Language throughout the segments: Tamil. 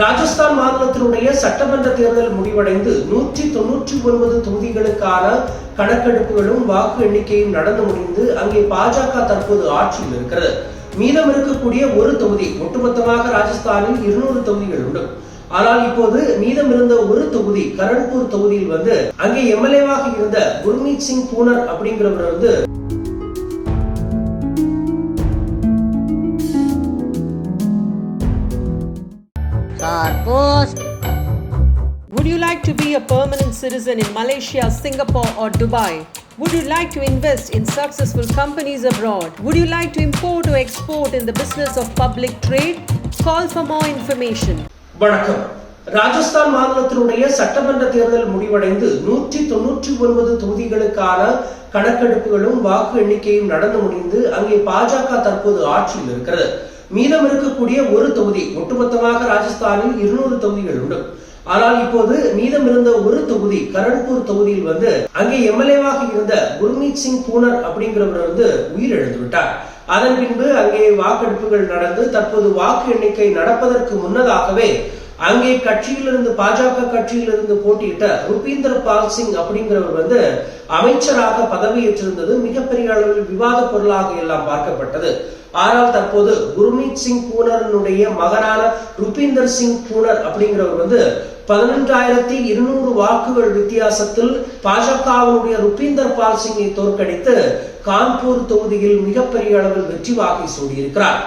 ராஜஸ்தான் மாநிலத்தினுடைய சட்டமன்ற தேர்தல் முடிவடைந்து நூற்றி தொன்னூற்றி ஒன்பது தொகுதிகளுக்கான கணக்கெடுப்புகளும் வாக்கு எண்ணிக்கையும் நடந்து முடிந்து அங்கே பாஜக தற்போது ஆட்சியில் இருக்கிறது. மீதம் இருக்கக்கூடிய ஒரு தொகுதி ஒட்டுமொத்தமாக ராஜஸ்தானில் இருநூறு தொகுதிகள் உண்டு. ஆனால் இப்போது மீதம் இருந்த ஒரு தொகுதி கரண்பூர் தொகுதியில் வந்து அங்கே எம்எல்ஏவாக இருந்த குர்மீத் சிங் பூனர் அப்படிங்கிறவர் வந்து a permanent citizen in Malaysia, Singapore, or Dubai? Would you like to invest in successful companies abroad? Would you like to import or export in the business of public trade? Call for more information. வணக்கம் ராஜஸ்தான் மாநிலத்தினுடைய சட்டமன்ற தேர்தல் முடிவடைந்து நூற்றி தொன்னூற்றி ஒன்பது தொகுதிகளுக்கான கணக்கெடுப்புகளும் வாக்கு எண்ணிக்கையும் நடந்து முடிந்து அங்கே பாஜக தற்போது ஆட்சியில் இருக்கிறது மீதம் இருக்கக்கூடிய ஒரு தொகுதி ஒட்டுமொத்தமாக ராஜஸ்தானில் இருநூறு தொகுதிகள் உண்டு ஆனால் இப்போது மீதம் இருந்த ஒரு தொகுதி கரண்பூர் தொகுதியில் வந்து அங்கே எம்எல்ஏவாக இருந்த குர்மீத் சிங் பூனர் அப்படிங்கிறவர் வந்து உயிரிழந்து விட்டார் அதன் பின்பு அங்கே வாக்கெடுப்புகள் நடந்து தற்போது வாக்கு எண்ணிக்கை நடப்பதற்கு முன்னதாகவே அங்கே கட்சியிலிருந்து பாஜக கட்சியிலிருந்து போட்டியிட்ட ருபீந்தர் பால் சிங் அப்படிங்கிறவர் வந்து அமைச்சராக பதவியேற்றிருந்தது மிகப்பெரிய அளவில் விவாத பொருளாக எல்லாம் பார்க்கப்பட்டது. ஆனால் தற்போது குர்மீத் சிங் பூனரனுடைய மகனான ருபீந்தர் சிங் பூனர் அப்படிங்கிறவர் வந்து பதினெண்டாயிரத்தி இருநூறு வாக்குகள் வித்தியாசத்தில் பாஜகவினுடைய ருபீந்தர் பால் சிங்கை தோற்கடித்து கான்பூர் தொகுதியில் மிகப்பெரிய அளவில் வெற்றி வாகை சூடியிருக்கிறார்.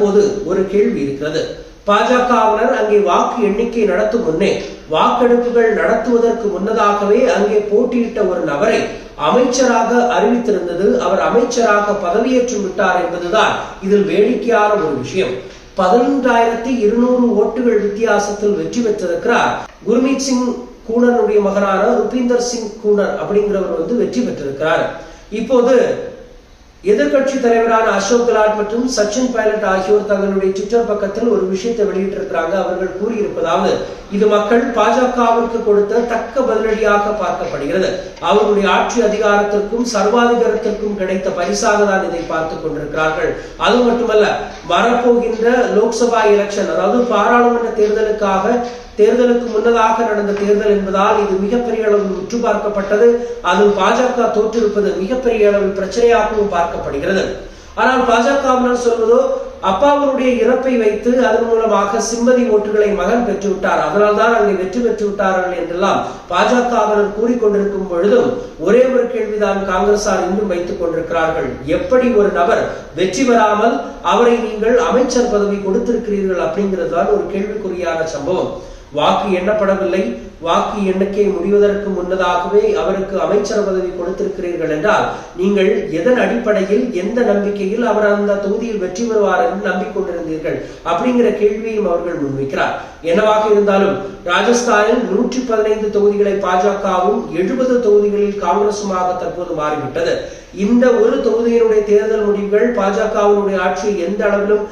தற்போது ஒரு கேள்வி இருக்கிறது. பாஜகவினர் அங்கே வாக்கு எண்ணிக்கை நடத்தும் முன்னே வாக்கெடுப்புகள் நடத்துவதற்கு முன்னதாகவே அங்கே போட்டியிட்ட ஒரு நபரை அமைச்சராக அறிவித்திருந்தது. அவர் அமைச்சராக பதவியேற்று விட்டார் என்பதுதான் இதில் வேடிக்கையான ஒரு விஷயம். பதினொன்றாயிரத்தி இருநூறு ஓட்டுகள் வித்தியாசத்தில் வெற்றி பெற்றிருக்கிறார். குர்மீத் சிங் கூனருடைய மகனான ருபீந்தர் சிங் கூனர் அப்படிங்கிறவர் வந்து வெற்றி பெற்றிருக்கிறார். இப்போது எதிர்கட்சி தலைவரான அசோக் கலாட் மற்றும் சச்சின் பைலட் ஆகியோர் தங்களுடைய ட்விட்டர் பக்கத்தில் ஒரு விஷயத்தை வெளியிட்டிருக்கிறாங்க. அவர்கள் கூறியிருப்பதாவது இது மக்கள் பாஜகவிற்கு கொடுத்த தக்க பதிலடியாக பார்க்கப்படுகிறது. அவர்களுடைய ஆட்சி அதிகாரத்திற்கும் சர்வாதிகாரத்திற்கும் கிடைத்த பரிசாக தான் இதை பார்த்துக் கொண்டிருக்கிறார்கள். அது மட்டுமல்ல வரப்போகின்ற லோக்சபா எலெக்ஷன் அதாவது பாராளுமன்ற தேர்தலுக்காக தேர்தலுக்கு முன்னதாக நடந்த தேர்தல் என்பதால் இது மிகப்பெரிய அளவில் உற்று பார்க்கப்பட்டது அதில் பாஜக தோற்றிருப்பது மிகப்பெரிய அளவில் பிரச்சனையாகவும் பார்க்கப்படுகிறது. ஆனால் பாஜகவினர் சொல்வதோ அப்பாவருடைய இறப்பை வைத்து அதன் மூலமாக சிம்மதி ஓட்டுகளை மகன் பெற்றுவிட்டார். அதனால் தான் அங்கே வெற்றி பெற்று விட்டார்கள் என்றெல்லாம் பாஜகவினர் கூறிக்கொண்டிருக்கும் பொழுதும் ஒரே ஒரு கேள்விதான் காங்கிரசார் இன்னும் வைத்துக் கொண்டிருக்கிறார்கள். எப்படி ஒரு நபர் வெற்றி பெறாமல் அவரை நீங்கள் அமைச்சர் பதவி கொடுத்திருக்கிறீர்கள் அப்படிங்கிறது தான் ஒரு கேள்விக்குறியான சம்பவம். வாக்கு எண்ணப்படவில்லை. வாக்கு எண்ணிக்கை முடிவதற்கு முன்னதாகவே அவருக்கு அமைச்சர் பதவி கொடுத்திருக்கிறீர்கள் என்றால் நீங்கள் எதன் அடிப்படையில் எந்த நம்பிக்கையில் அவர் அந்த தொகுதியில் வெற்றி பெறுவார் என்று நம்பிக்கொண்டிருந்தீர்கள் அப்படிங்கிற கேள்வியும் அவர்கள் முன்வைக்கிறார். என்னவாக இருந்தாலும் ராஜஸ்தானில் நூற்றி பதினைந்து தொகுதிகளை பாஜகவும் எழுபது தொகுதிகளில் காங்கிரசுமாக தற்போது மாறிவிட்டது. இந்த ஒரு தொகுதியினுடைய தேர்தல் முடிவுகள் பாஜகவினுடைய ஆட்சியை எந்த அளவிலும்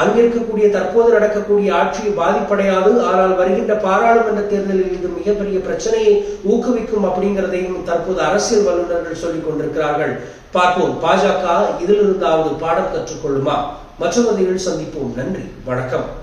அங்கிருக்கக்கூடிய தற்போது நடக்கக்கூடிய ஆட்சியை பாதிப்படையாது. ஆனால் வருகின்ற பாராளுமன்ற தேர்தலில் இது மிகப்பெரிய பிரச்சனையை ஊக்குவிக்கும் அப்படிங்கிறதையும் தற்போது அரசியல் வல்லுநர்கள் சொல்லிக் கொண்டிருக்கிறார்கள். பார்ப்போம் பாஜக இதிலிருந்தாவது பாடம் கற்றுக்கொள்ளுமா? மற்றொரு சந்திப்போம். நன்றி வணக்கம்.